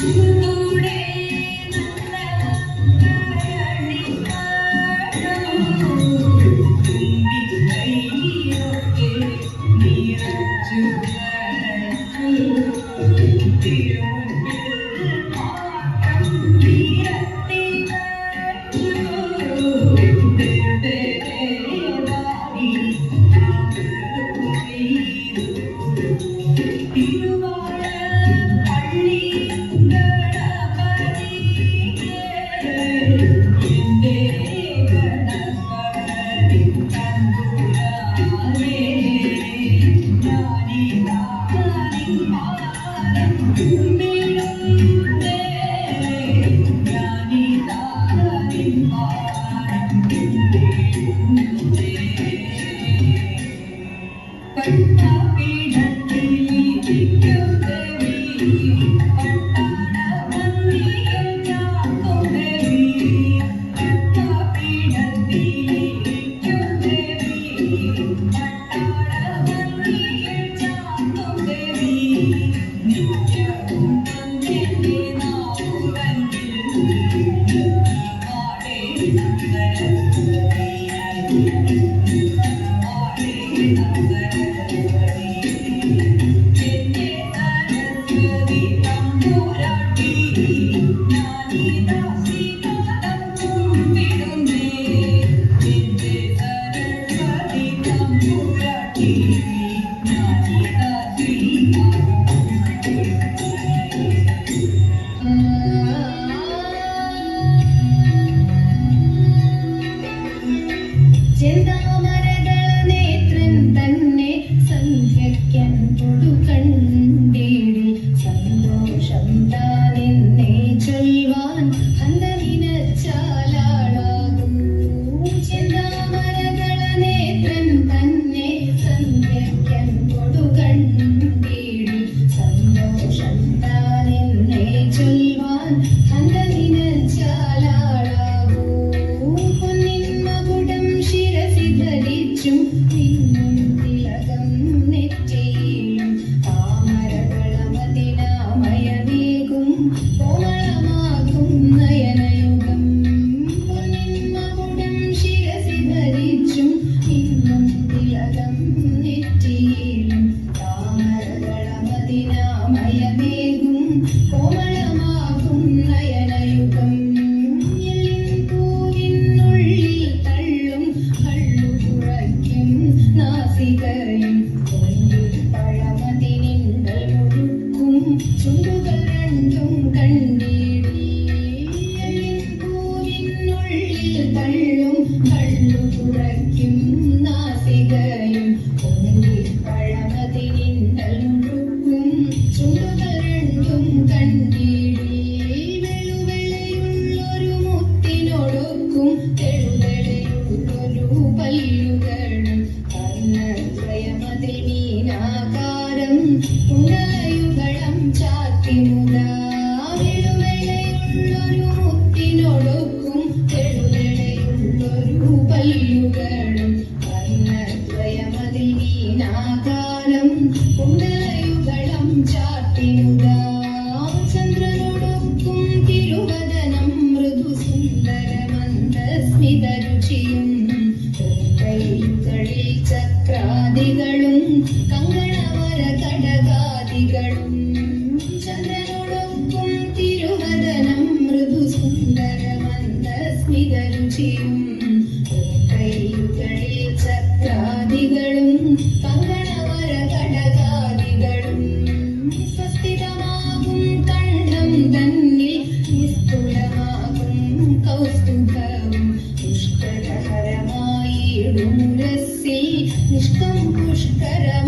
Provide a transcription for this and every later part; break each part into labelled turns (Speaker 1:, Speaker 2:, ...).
Speaker 1: Música Thank you. You know.
Speaker 2: chaatinu da സാക്ഷിയും കൈകളിൽ ചക്രാദികളും പകണവര കടകാദികളും സ്വസ്ഥിതമാകും കണ്ഠം തന്നിൽ നിസ്തുലമാകും കൗസ്തുഭവും പുഷ്കരഹരമായിടും രസിൽ നിഷ്കം പുഷ്കരമാ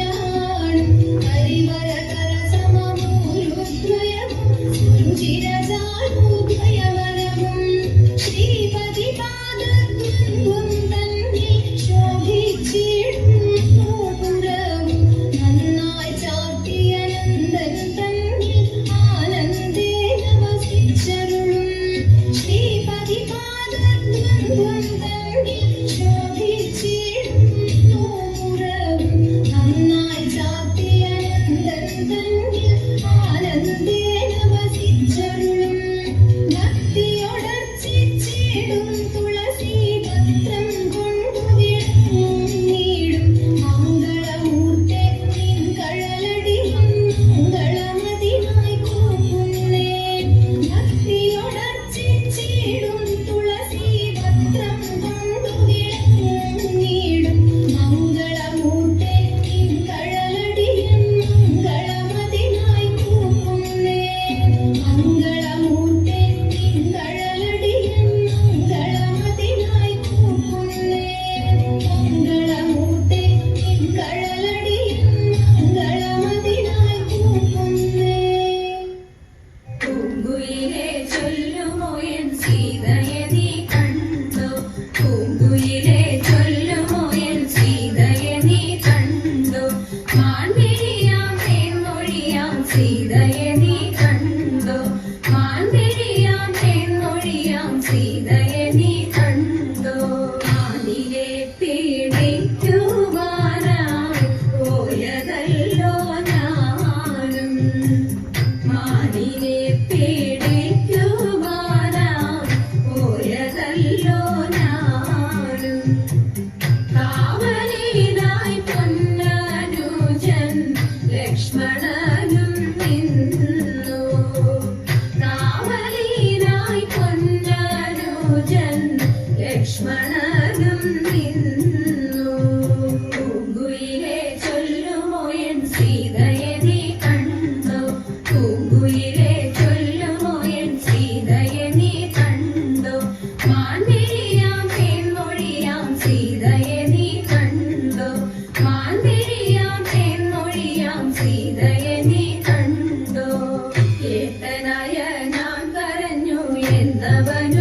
Speaker 2: എന്നവനു